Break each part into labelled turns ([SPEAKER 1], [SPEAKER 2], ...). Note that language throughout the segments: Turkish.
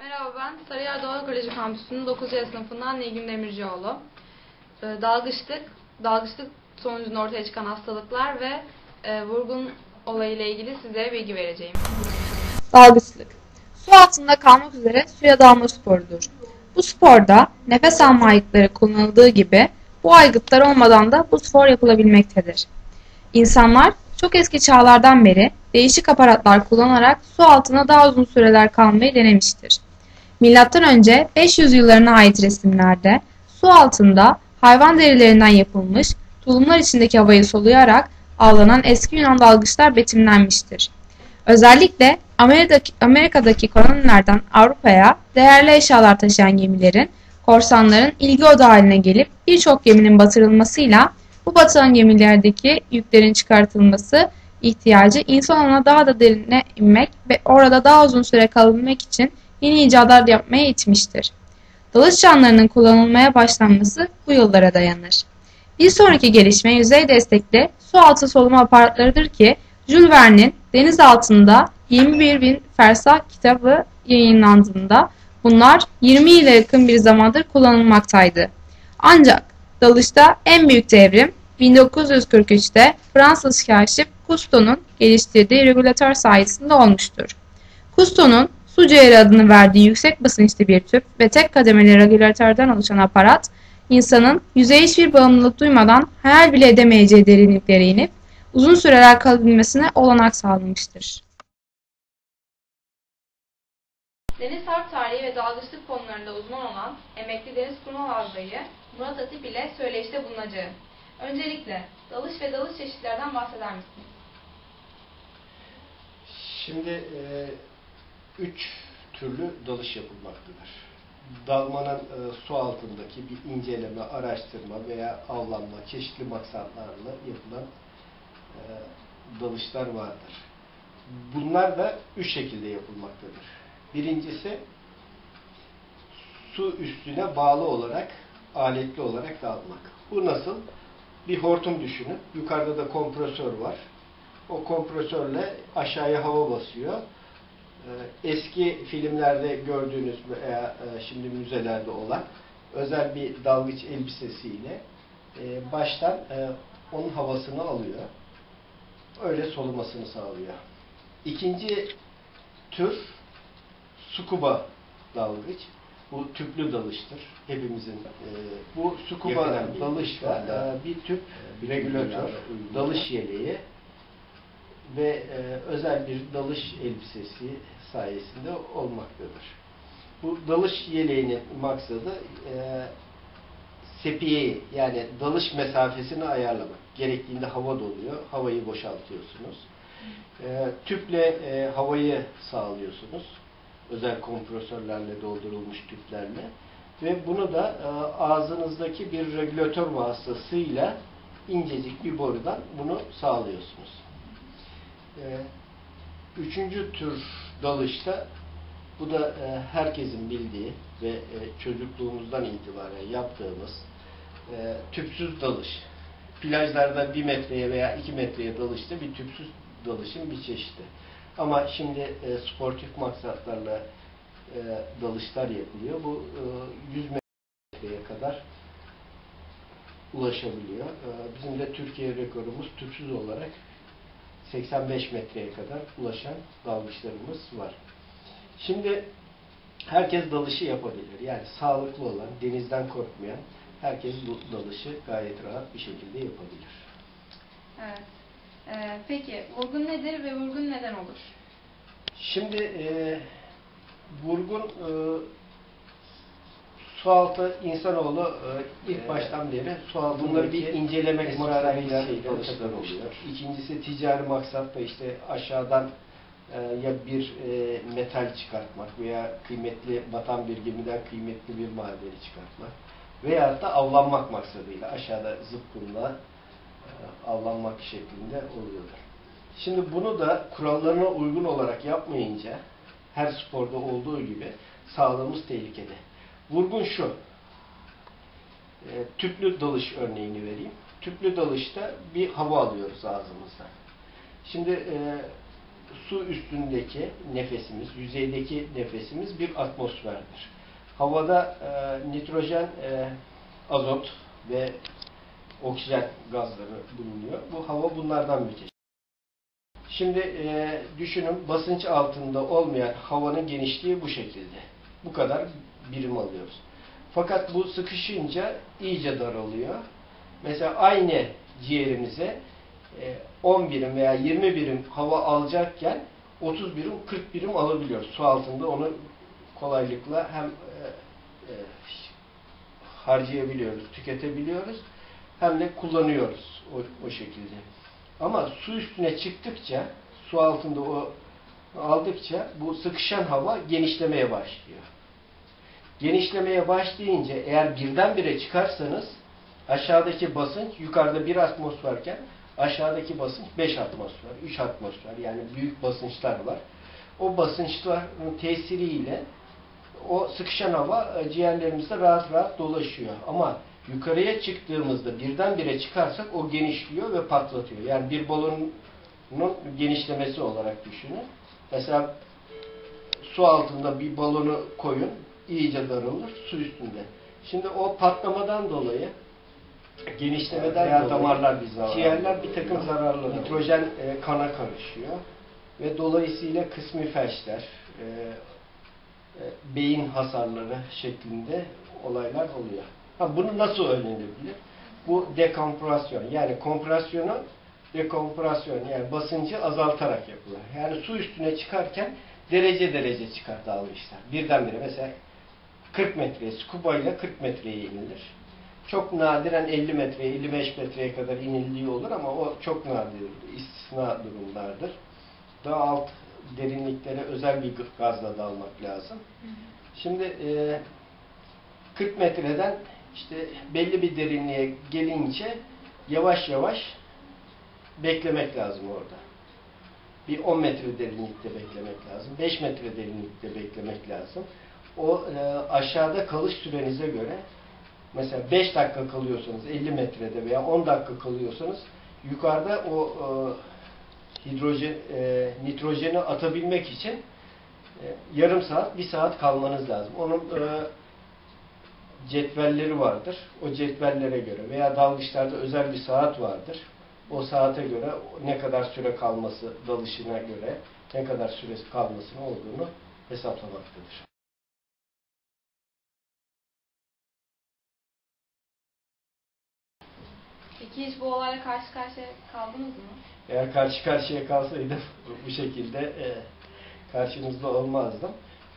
[SPEAKER 1] Merhaba ben Sarıyer Doğa Koleji Kampüsü'nün 9. sınıfından Nilgün Demircioğlu. Ee, Dalgıçlık, dalgıçlık sonucunda ortaya çıkan hastalıklar ve e, vurgun olayıyla ilgili size bilgi vereceğim.
[SPEAKER 2] Dalgıçlık. Su altında kalmak üzere suya dalma sporudur. Bu sporda nefes alma aygıtları kullanıldığı gibi bu aygıtlar olmadan da bu spor yapılabilmektedir. İnsanlar çok eski çağlardan beri değişik aparatlar kullanarak su altında daha uzun süreler kalmayı denemiştir. Önce 500 yıllarına ait resimlerde su altında hayvan derilerinden yapılmış tulumlar içindeki havayı soluyarak avlanan eski Yunan dalgıçlar betimlenmiştir. Özellikle Amerika'daki, Amerika'daki kolonilerden Avrupa'ya değerli eşyalar taşıyan gemilerin, korsanların ilgi odağı haline gelip birçok geminin batırılmasıyla bu batılan gemilerdeki yüklerin çıkartılması ihtiyacı insanına daha da derine inmek ve orada daha uzun süre kalabilmek için yeni icatlar yapmaya itmiştir. Dalış canlarının kullanılmaya başlanması bu yıllara dayanır. Bir sonraki gelişme yüzey destekli su altı soluma aparatlarıdır ki Jules Verne'in Deniz Altında 21 bin fersah kitabı yayınlandığında bunlar 20 yıla yakın bir zamandır kullanılmaktaydı. Ancak dalışta en büyük devrim 1943'te Fransız kaşif Cousteau'nun geliştirdiği regülatör sayesinde olmuştur. Cousteau'nun su ciğeri adını verdiği yüksek basınçlı bir tüp ve tek kademeli regülatörden oluşan aparat, insanın yüzeye hiçbir bağımlılık duymadan hayal bile edemeyeceği derinliklere inip uzun süreler kalabilmesine olanak sağlamıştır.
[SPEAKER 1] Deniz harp tarihi ve dalgıçlık konularında uzman olan emekli deniz kurmay albayı Murat Atip ile söyleşte bulunacağım. Öncelikle dalış ve dalış çeşitlerden bahseder misiniz?
[SPEAKER 3] Şimdi e, üç türlü dalış yapılmaktadır. Dalmanın e, su altındaki bir inceleme, araştırma veya avlanma, çeşitli maksatlarla yapılan e, dalışlar vardır. Bunlar da üç şekilde yapılmaktadır. Birincisi su üstüne bağlı olarak, aletli olarak dalmak. Bu nasıl? Bir hortum düşünün. Yukarıda da kompresör var. O kompresörle aşağıya hava basıyor. Ee, Eski filmlerde gördüğünüz veya e, şimdi müzelerde olan özel bir dalgıç elbisesiyle e, baştan e, onun havasını alıyor. Öyle solumasını sağlıyor. İkinci tür scuba dalgıç. Bu tüplü dalıştır. Hepimizin e, bu scuba
[SPEAKER 4] Yakından bir
[SPEAKER 3] e, tüp
[SPEAKER 4] bir
[SPEAKER 3] regülatör, dalış yeleği ve e, özel bir dalış elbisesi sayesinde olmaktadır. Bu dalış yeleğinin maksadı e, sepiyeyi yani dalış mesafesini ayarlamak. Gerektiğinde hava doluyor, havayı boşaltıyorsunuz. E, tüple e, havayı sağlıyorsunuz. Özel kompresörlerle doldurulmuş tüplerle. Ve bunu da e, ağzınızdaki bir regülatör vasıtasıyla incecik bir borudan bunu sağlıyorsunuz. E, üçüncü tür dalışta bu da e, herkesin bildiği ve e, çocukluğumuzdan itibaren yaptığımız e, tüpsüz dalış. Plajlarda bir metreye veya iki metreye dalışta bir tüpsüz dalışın bir çeşidi. Ama şimdi e, sportif maksatlarla e, dalışlar yapılıyor. Bu e, 100 metreye kadar ulaşabiliyor. E, bizim de Türkiye rekorumuz tüpsüz olarak 85 metreye kadar ulaşan dalgıçlarımız var. Şimdi herkes dalışı yapabilir. Yani sağlıklı olan, denizden korkmayan herkes bu dalışı gayet rahat bir şekilde yapabilir.
[SPEAKER 1] Evet. Ee, peki vurgun nedir ve vurgun neden olur?
[SPEAKER 3] Şimdi e, vurgun e, sualtı insanoğlu e, ilk
[SPEAKER 4] Evet.
[SPEAKER 3] baştan beri sualtı bunları bir incelemek maksadıyla
[SPEAKER 4] oluyor.
[SPEAKER 3] oluyor. İkincisi ticari maksatla işte aşağıdan e, ya bir e, metal çıkartmak veya kıymetli batan bir gemiden kıymetli bir madeni çıkartmak veyahut da avlanmak maksadıyla aşağıda zıpkınla e, avlanmak şeklinde oluyordur. Şimdi bunu da kurallarına uygun olarak yapmayınca her sporda olduğu gibi sağlığımız tehlikede. Vurgun şu. E, tüplü dalış örneğini vereyim. Tüplü dalışta bir hava alıyoruz ağzımızdan. Şimdi e, su üstündeki nefesimiz, yüzeydeki nefesimiz bir atmosferdir. Havada e, nitrojen, e, azot ve oksijen gazları bulunuyor. Bu hava bunlardan bir çeşit. Şimdi e, düşünün basınç altında olmayan havanın genişliği bu şekilde. Bu kadar birim alıyoruz. Fakat bu sıkışınca iyice daralıyor. Mesela aynı ciğerimize e, 10 birim veya 20 birim hava alacakken 30 birim 40 birim alabiliyoruz. Su altında onu kolaylıkla hem e, e, harcayabiliyoruz, tüketebiliyoruz hem de kullanıyoruz o, o şekilde. Ama su üstüne çıktıkça, su altında o aldıkça bu sıkışan hava genişlemeye başlıyor. Genişlemeye başlayınca eğer birdenbire çıkarsanız aşağıdaki basınç yukarıda bir atmosferken aşağıdaki basınç 5 atmosfer, 3 atmosfer yani büyük basınçlar var. O basınçların tesiriyle o sıkışan hava e, ciğerlerimizde rahat rahat dolaşıyor. Ama yukarıya çıktığımızda birdenbire çıkarsak o genişliyor ve patlatıyor. Yani bir balonun genişlemesi olarak düşünün. Mesela su altında bir balonu koyun, iyice daralır, su üstünde. Şimdi o patlamadan dolayı genişlemeden
[SPEAKER 4] Veya
[SPEAKER 3] dolayı
[SPEAKER 4] damarlar bir zarar
[SPEAKER 3] ciğerler bir takım zararlı. Nitrojen e, kana karışıyor ve dolayısıyla kısmi felçler, e, e, beyin hasarları şeklinde olaylar oluyor. Ha, bunu nasıl önlenebilir? Bu dekompresyon. Yani kompresyonu dekompresyon yani basıncı azaltarak yapılır. Yani su üstüne çıkarken derece derece çıkar dalgıçlar. Birdenbire mesela 40 metreye, scuba ile 40 metreye inilir. Çok nadiren 50 metreye, 55 metreye kadar inildiği olur ama o çok nadir, istisna durumlardır. Daha alt derinliklere özel bir gazla dalmak lazım. Şimdi e, 40 metreden işte belli bir derinliğe gelince yavaş yavaş beklemek lazım orada. Bir 10 metre derinlikte beklemek lazım. 5 metre derinlikte beklemek lazım. O e, aşağıda kalış sürenize göre mesela 5 dakika kalıyorsanız 50 metrede veya 10 dakika kalıyorsanız yukarıda o e, hidrojen e, nitrojeni atabilmek için e, yarım saat, bir saat kalmanız lazım. Onun e, cetvelleri vardır. O cetvellere göre veya dalgıçlarda özel bir saat vardır. O saate göre ne kadar süre kalması dalışına göre ne kadar süresi kalmasının olduğunu hesaplamaktadır.
[SPEAKER 1] Peki hiç bu olayla karşı karşıya kaldınız mı?
[SPEAKER 3] Eğer karşı karşıya kalsaydım bu şekilde e, karşınızda olmazdım.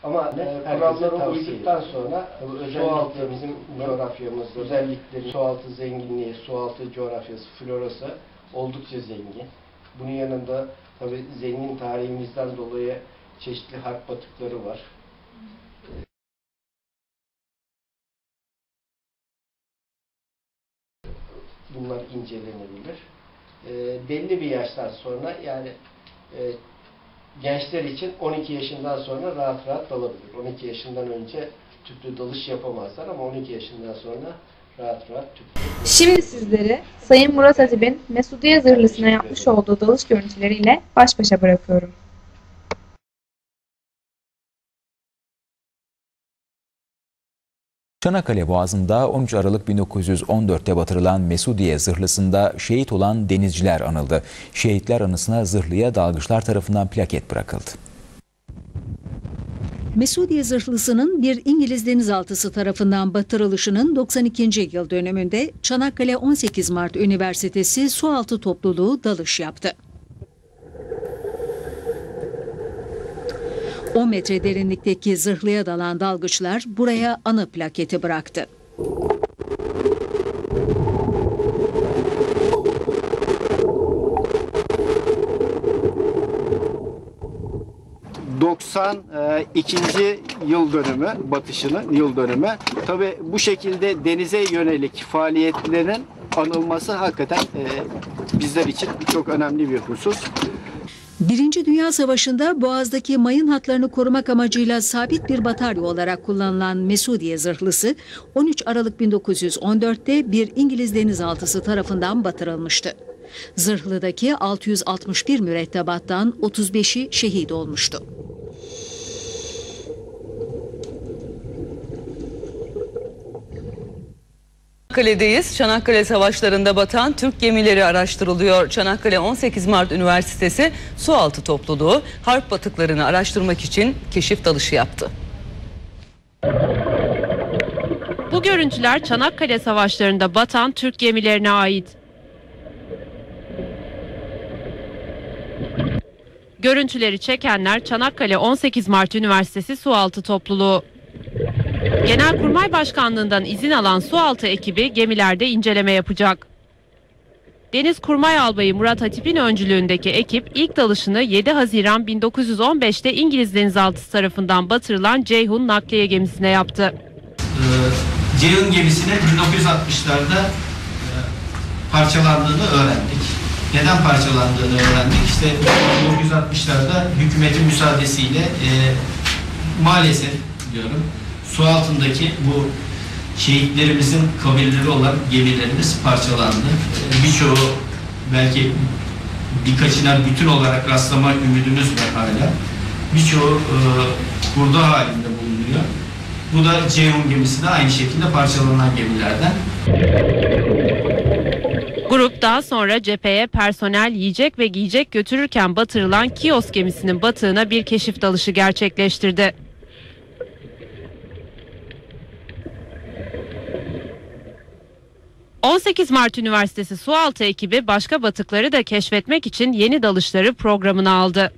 [SPEAKER 3] Ama e, kurallara uyduktan sonra su altı bizim coğrafyamız, özellikle su altı zenginliği, su altı coğrafyası, florası oldukça zengin. Bunun yanında tabi zengin tarihimizden dolayı çeşitli harp batıkları var. Bunlar incelenebilir. E, belli bir yaştan sonra yani e, gençler için 12 yaşından sonra rahat rahat dalabilir. 12 yaşından önce tüplü dalış yapamazlar ama 12 yaşından sonra rahat rahat tüplü.
[SPEAKER 2] Şimdi sizleri Sayın Murat Atip'in Mesudiye Zırhlısı'na yapmış olduğu dalış görüntüleriyle baş başa bırakıyorum.
[SPEAKER 5] Çanakkale Boğazı'nda 13 Aralık 1914'te batırılan Mesudiye zırhlısında şehit olan denizciler anıldı. Şehitler anısına zırhlıya dalgıçlar tarafından plaket bırakıldı.
[SPEAKER 6] Mesudiye zırhlısının bir İngiliz denizaltısı tarafından batırılışının 92. yıl dönümünde Çanakkale 18 Mart Üniversitesi Sualtı Topluluğu dalış yaptı. 10 metre derinlikteki zırhlıya dalan dalgıçlar buraya anı plaketi bıraktı.
[SPEAKER 4] ikinci yıl dönümü, batışının yıl dönümü. Tabi bu şekilde denize yönelik faaliyetlerin anılması hakikaten e, bizler için çok önemli bir husus.
[SPEAKER 6] Birinci Dünya Savaşı'nda Boğaz'daki mayın hatlarını korumak amacıyla sabit bir batarya olarak kullanılan Mesudiye zırhlısı 13 Aralık 1914'te bir İngiliz denizaltısı tarafından batırılmıştı. Zırhlı'daki 661 mürettebattan 35'i şehit olmuştu.
[SPEAKER 7] Çanakkale'deyiz. Çanakkale Savaşları'nda batan Türk gemileri araştırılıyor. Çanakkale 18 Mart Üniversitesi Sualtı Topluluğu harp batıklarını araştırmak için keşif dalışı yaptı.
[SPEAKER 8] Bu görüntüler Çanakkale Savaşları'nda batan Türk gemilerine ait. Görüntüleri çekenler Çanakkale 18 Mart Üniversitesi Sualtı Topluluğu. Genelkurmay Başkanlığından izin alan sualtı ekibi gemilerde inceleme yapacak. Deniz Kurmay Albayı Murat Hatip'in öncülüğündeki ekip ilk dalışını 7 Haziran 1915'te İngiliz denizaltısı tarafından batırılan Ceyhun nakliye gemisine yaptı.
[SPEAKER 9] e, Ceyhun gemisinin 1960'larda e, parçalandığını öğrendik. Neden parçalandığını öğrendik. İşte 1960'larda hükümetin müsaadesiyle e, maalesef diyorum su altındaki bu şehitlerimizin kabirleri olan gemilerimiz parçalandı. E, Birçoğu belki birkaçına bütün olarak rastlama ümidimiz var hala. Birçoğu e, burada halinde bulunuyor. Bu da Ceyhun gemisi de aynı şekilde parçalanan gemilerden.
[SPEAKER 8] Grup daha sonra cepheye personel yiyecek ve giyecek götürürken batırılan Kios gemisinin batığına bir keşif dalışı gerçekleştirdi. ...18 Mart Üniversitesi Sualtı ekibi başka batıkları da keşfetmek için yeni dalışları programına aldı.